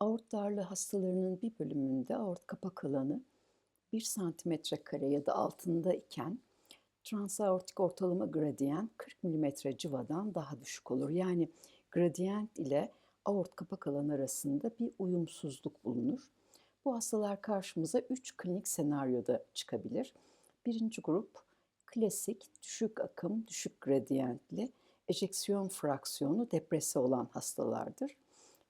Aort darlığı hastalarının bir bölümünde aort kapak alanı 1 santimetre kare ya da altında iken transaortik ortalama gradiyent 40 mm civadan daha düşük olur. Yani gradiyent ile aort kapak alanı arasında bir uyumsuzluk bulunur. Bu hastalar karşımıza 3 klinik senaryoda çıkabilir. Birinci grup klasik düşük akım, düşük gradiyentli ejeksiyon fraksiyonu depresi olan hastalardır.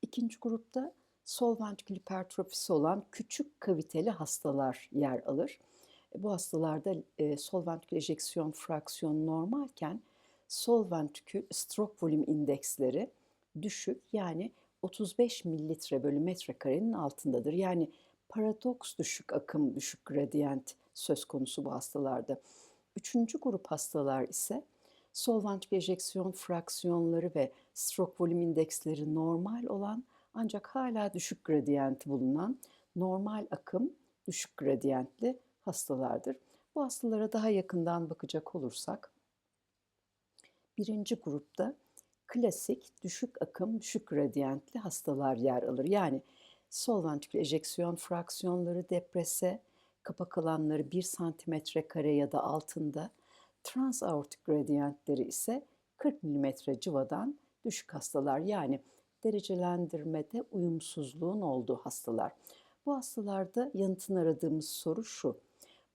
İkinci grupta sol ventrikül hipertrofisi olan küçük kaviteli hastalar yer alır. E, bu hastalarda e, sol ventrikül ejeksiyon fraksiyonu normalken sol ventrikül stroke volüm indeksleri düşük yani 35 mililitre bölü metrekarenin altındadır. Yani paradoks düşük akım, düşük gradiyent söz konusu bu hastalarda. Üçüncü grup hastalar ise sol ventrikül ejeksiyon fraksiyonları ve stroke volüm indeksleri normal olan ancak hala düşük gradiyenti bulunan normal akım düşük gradiyentli hastalardır. Bu hastalara daha yakından bakacak olursak birinci grupta klasik düşük akım düşük gradiyentli hastalar yer alır. Yani sol ventrikül ejeksiyon fraksiyonları deprese, kapak alanları 1 santimetre kare ya da altında, transaortik gradiyentleri ise 40 mm civadan düşük hastalar. Yani derecelendirmede uyumsuzluğun olduğu hastalar. Bu hastalarda yanıtını aradığımız soru şu.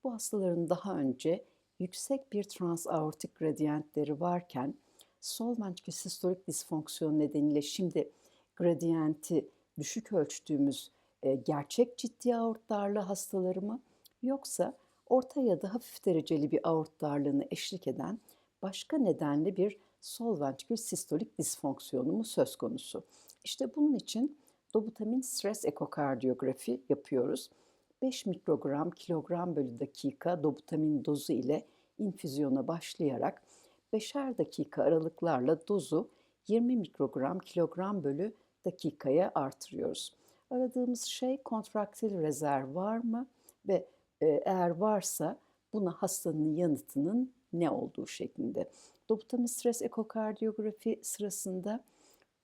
Bu hastaların daha önce yüksek bir transaortik gradiyentleri varken sol ventrikül sistolik disfonksiyon nedeniyle şimdi gradiyenti düşük ölçtüğümüz e, gerçek ciddi aort darlığı hastaları mı yoksa orta ya da hafif dereceli bir aort darlığını eşlik eden başka nedenli bir sol ventrikül sistolik disfonksiyonu mu söz konusu? İşte bunun için dobutamin stres ekokardiyografi yapıyoruz. 5 mikrogram kilogram bölü dakika dobutamin dozu ile infüzyona başlayarak 5'er dakika aralıklarla dozu 20 mikrogram kilogram bölü dakikaya artırıyoruz. Aradığımız şey kontraktil rezerv var mı ve e, eğer varsa buna hastanın yanıtının ne olduğu şeklinde. Dobutamin stres ekokardiyografi sırasında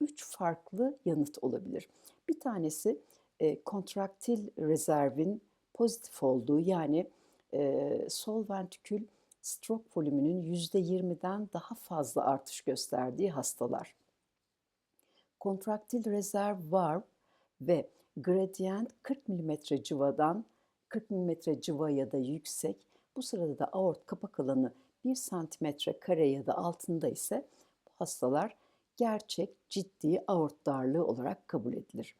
üç farklı yanıt olabilir. Bir tanesi e, kontraktil rezervin pozitif olduğu yani e, sol ventrikül stroke volümünün %20'den daha fazla artış gösterdiği hastalar. Kontraktil rezerv var ve gradient 40 mm civadan 40 mm civa ya da yüksek. Bu sırada da aort kapak alanı 1 santimetre kare ya da altında ise bu hastalar gerçek ciddi aort darlığı olarak kabul edilir.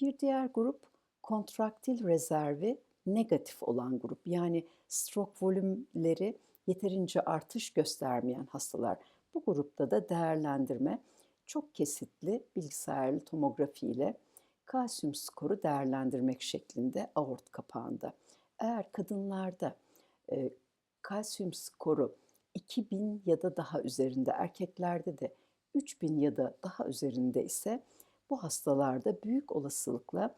Bir diğer grup kontraktil rezervi negatif olan grup. Yani stroke volümleri yeterince artış göstermeyen hastalar. Bu grupta da değerlendirme çok kesitli bilgisayarlı tomografi ile kalsiyum skoru değerlendirmek şeklinde aort kapağında. Eğer kadınlarda e, kalsiyum skoru 2000 ya da daha üzerinde, erkeklerde de 3000 ya da daha üzerinde ise bu hastalarda büyük olasılıkla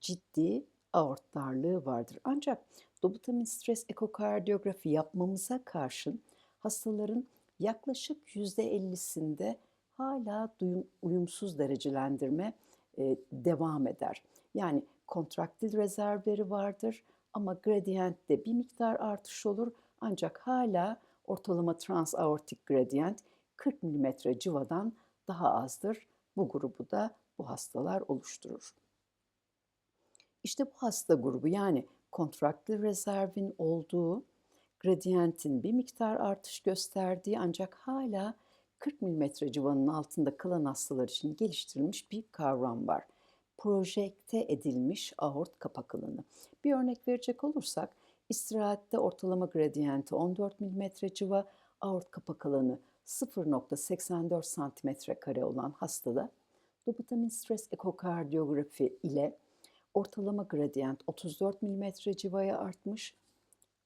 ciddi aort darlığı vardır. Ancak dobutamin stres ekokardiyografi yapmamıza karşın hastaların yaklaşık %50'sinde hala duyum, uyumsuz derecelendirme e, devam eder. Yani kontraktil rezervleri vardır ama gradiyentte bir miktar artış olur ancak hala ortalama transaortik gradient 40 mm civadan daha azdır. Bu grubu da bu hastalar oluşturur. İşte bu hasta grubu yani kontraktil rezervin olduğu, gradiyentin bir miktar artış gösterdiği ancak hala 40 mm civanın altında kalan hastalar için geliştirilmiş bir kavram var. Projekte edilmiş aort kapak alanı. Bir örnek verecek olursak, istirahatte ortalama gradiyenti 14 mm civa, aort kapak alanı 0.84 santimetre kare olan hastada dobutamin stres ekokardiyografi ile ortalama gradiyent 34 mm civaya artmış.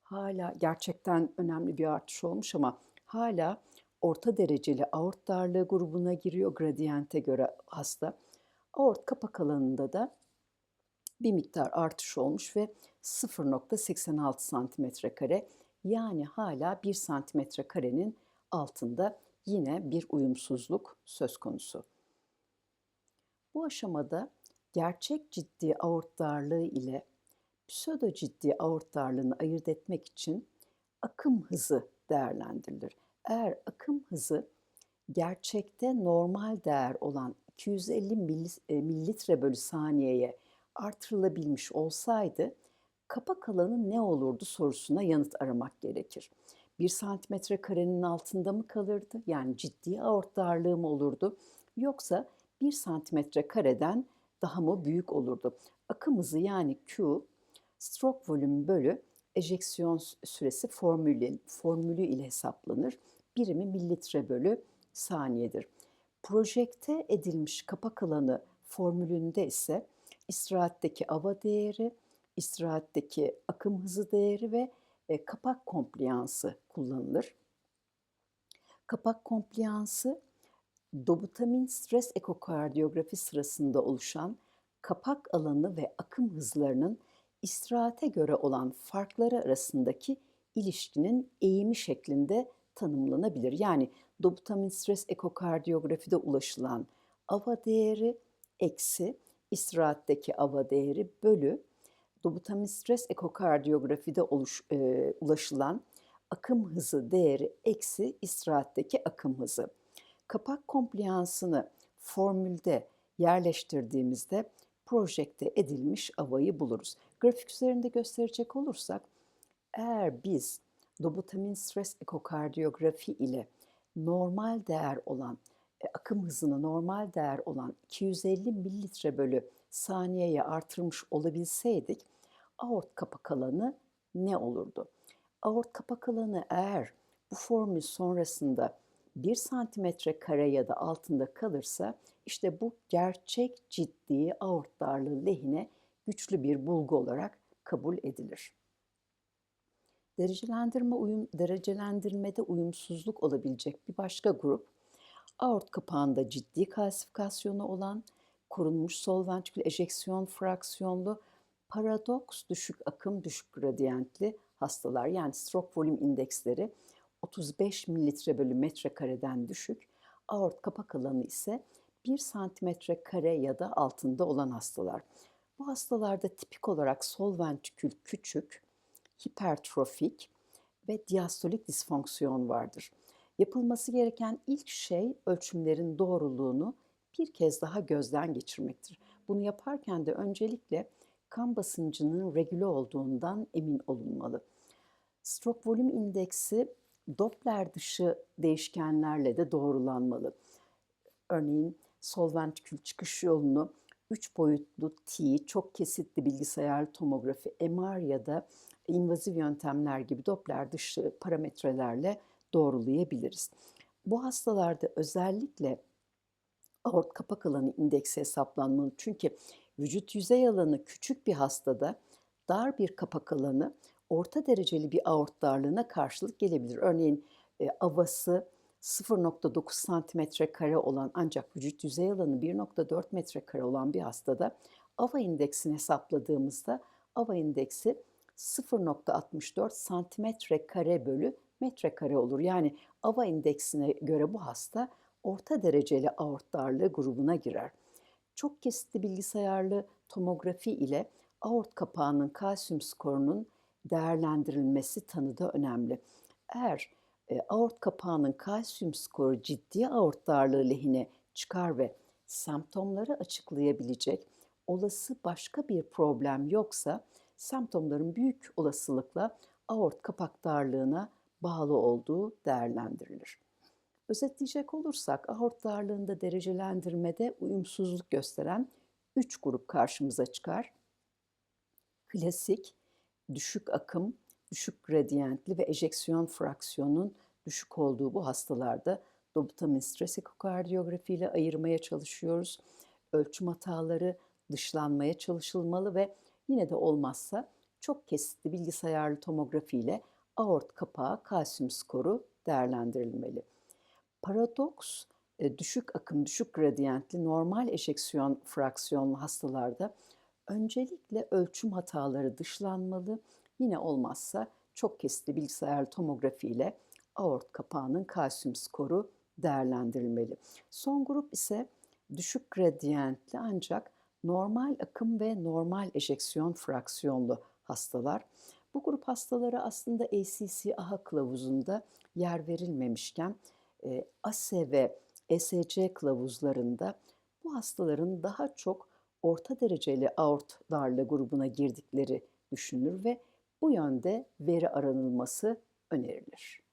Hala gerçekten önemli bir artış olmuş ama hala orta dereceli aort darlığı grubuna giriyor gradiyente göre hasta. Aort kapak alanında da bir miktar artış olmuş ve 0.86 santimetre kare yani hala 1 santimetre karenin altında yine bir uyumsuzluk söz konusu. Bu aşamada Gerçek ciddi aort darlığı ile pseudo ciddi aort darlığını ayırt etmek için akım hızı değerlendirilir. Eğer akım hızı gerçekte normal değer olan 250 millis- e, mililitre bölü saniyeye artırılabilmiş olsaydı kapak alanı ne olurdu sorusuna yanıt aramak gerekir. 1 santimetre karenin altında mı kalırdı? Yani ciddi aort darlığı mı olurdu? Yoksa 1 santimetre kareden daha mı büyük olurdu? Akım hızı yani Q, stroke volümü bölü ejeksiyon süresi formülü, formülü ile hesaplanır. Birimi mililitre bölü saniyedir. Projekte edilmiş kapak alanı formülünde ise istirahatteki ava değeri, istirahatteki akım hızı değeri ve e, kapak kompliyansı kullanılır. Kapak kompliyansı dobutamin stres ekokardiyografi sırasında oluşan kapak alanı ve akım hızlarının istirahate göre olan farkları arasındaki ilişkinin eğimi şeklinde tanımlanabilir. Yani dobutamin stres ekokardiyografide ulaşılan ava değeri eksi istirahatteki ava değeri bölü dobutamin stres ekokardiyografide oluş, e, ulaşılan akım hızı değeri eksi istirahatteki akım hızı. Kapak kompliyansını formülde yerleştirdiğimizde projekte edilmiş avayı buluruz. Grafik üzerinde gösterecek olursak eğer biz dobutamin stres ekokardiyografi ile normal değer olan akım hızını normal değer olan 250 mililitre bölü saniyeye artırmış olabilseydik aort kapak alanı ne olurdu? Aort kapak alanı eğer bu formül sonrasında 1 santimetre kare ya da altında kalırsa işte bu gerçek ciddi aort darlığı lehine güçlü bir bulgu olarak kabul edilir. Derecelendirme uyum, derecelendirmede uyumsuzluk olabilecek bir başka grup, aort kapağında ciddi kalsifikasyonu olan, korunmuş sol ventrikül ejeksiyon fraksiyonlu, paradoks düşük akım düşük gradiyentli hastalar yani stroke volüm indeksleri 35 mililitre bölü metrekareden düşük, aort kapak alanı ise 1 santimetre kare ya da altında olan hastalar. Bu hastalarda tipik olarak sol ventrikül küçük, hipertrofik ve diastolik disfonksiyon vardır. Yapılması gereken ilk şey ölçümlerin doğruluğunu bir kez daha gözden geçirmektir. Bunu yaparken de öncelikle kan basıncının regüle olduğundan emin olunmalı. Stroke volüm indeksi Doppler dışı değişkenlerle de doğrulanmalı. Örneğin sol ventrikül çıkış yolunu 3 boyutlu T, çok kesitli bilgisayar tomografi, MR ya da invaziv yöntemler gibi Doppler dışı parametrelerle doğrulayabiliriz. Bu hastalarda özellikle aort kapak alanı indeksi hesaplanmalı. Çünkü vücut yüzey alanı küçük bir hastada dar bir kapak alanı orta dereceli bir aort darlığına karşılık gelebilir. Örneğin e, avası 0.9 santimetre kare olan ancak vücut yüzey alanı 1.4 metrekare olan bir hastada AVA indeksini hesapladığımızda AVA indeksi 0.64 santimetre kare bölü metrekare olur. Yani AVA indeksine göre bu hasta orta dereceli aort darlığı grubuna girer. Çok kesitli bilgisayarlı tomografi ile aort kapağının kalsiyum skorunun değerlendirilmesi tanıda önemli. Eğer e, aort kapağının kalsiyum skoru ciddi aort darlığı lehine çıkar ve semptomları açıklayabilecek olası başka bir problem yoksa semptomların büyük olasılıkla aort kapak darlığına bağlı olduğu değerlendirilir. Özetleyecek olursak aort darlığında derecelendirmede uyumsuzluk gösteren 3 grup karşımıza çıkar. Klasik, düşük akım, düşük gradiyentli ve ejeksiyon fraksiyonun düşük olduğu bu hastalarda dobutamin stres ekokardiyografi ile ayırmaya çalışıyoruz. Ölçüm hataları dışlanmaya çalışılmalı ve yine de olmazsa çok kesitli bilgisayarlı tomografi ile aort kapağı kalsiyum skoru değerlendirilmeli. Paradoks, e, düşük akım, düşük gradiyentli normal ejeksiyon fraksiyonlu hastalarda öncelikle ölçüm hataları dışlanmalı. Yine olmazsa çok kesitli bilgisayar tomografi ile aort kapağının kalsiyum skoru değerlendirilmeli. Son grup ise düşük gradiyentli ancak normal akım ve normal ejeksiyon fraksiyonlu hastalar. Bu grup hastalara aslında ACC-AHA kılavuzunda yer verilmemişken e, ASE ve ESC kılavuzlarında bu hastaların daha çok orta dereceli aort darlığı grubuna girdikleri düşünülür ve bu yönde veri aranılması önerilir.